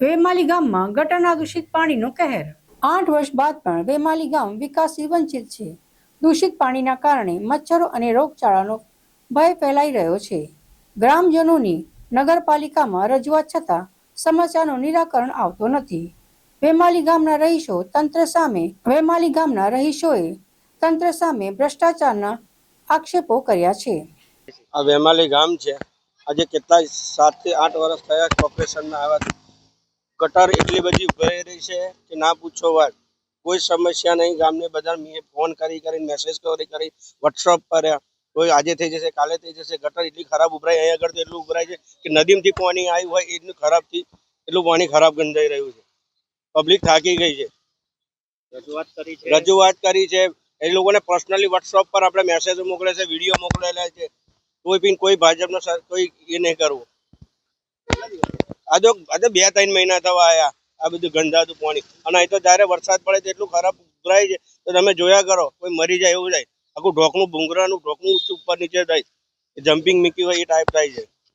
વેમાલી ગામમાં ગટરના દૂષિત પાણીનો કહેર. આઠ વર્ષ બાદ પણ વેમાલી ગામ વિકાસથી વંચિત છે. દૂષિત પાણીના કારણે મચ્છરો અને રોગચાળાનો ભય ફેલાઈ રહ્યો છે. ગ્રામજનોની નગરપાલિકામાં રજૂઆત છતાં સમસ્યાનું નિરાકરણ આવતો નથી. વેમાલી ગામના રહીશો તંત્ર સામે વેમાલી ગામના રહીશોએ તંત્ર સામે ભ્રષ્ટાચારના આક્ષેપો કર્યા છે. આ વેમાલી ગામ છે. આજે કેટલાય સાતથી આઠ વર્ષ થયા કોર્પોરેશનમાં આવ્યા ગટર એટલી બધી ભરાઈ રહી છે કે ના પૂછો વાત. કોઈ સમસ્યા નહીં. ગામને બધા મેં ફોન કરી કરીને મેસેજ કરી કરી વોટ્સઅપ કર્યા કોઈ આજે થઈ જશે કાલે થઈ જશે. ગટર એટલી ખરાબ ઉભરાય અહીંયા આગળ તો એટલું ઉભરાય છે કે નદીમાંથી પાણી આવ્યું હોય એટલું ખરાબથી એટલું પાણી ખરાબ ગંધાઈ રહ્યું છે. પબ્લિક થાકી ગઈ છે. રજૂઆત કરી છે. રજૂઆત કરી છે. એ લોકોને પર્સનલી વોટ્સઅપ પર આપણે મેસેજ મોકલે છે વીડિયો મોકલેલા છે. કોઈ બી કોઈ ભાજપનો સર- કોઈ એ નહીં કરવું. આજે આ તો બે ત્રણ મહિના થવા આયા, આ બધું ગંધાતું પાણી. અને અહીં તો જ્યારે વરસાદ પડે તો એટલું ખરાબ ઉભરાય છે, તો તમે જોયા કરો, કોઈ મરી જાય એવું થાય આખું ઢોકનું ભૂંગરાનું ઢોકનું ઉપર નીચે થાય. જમ્પિંગ મીકી હોય એ ટાઈપ થાય છે.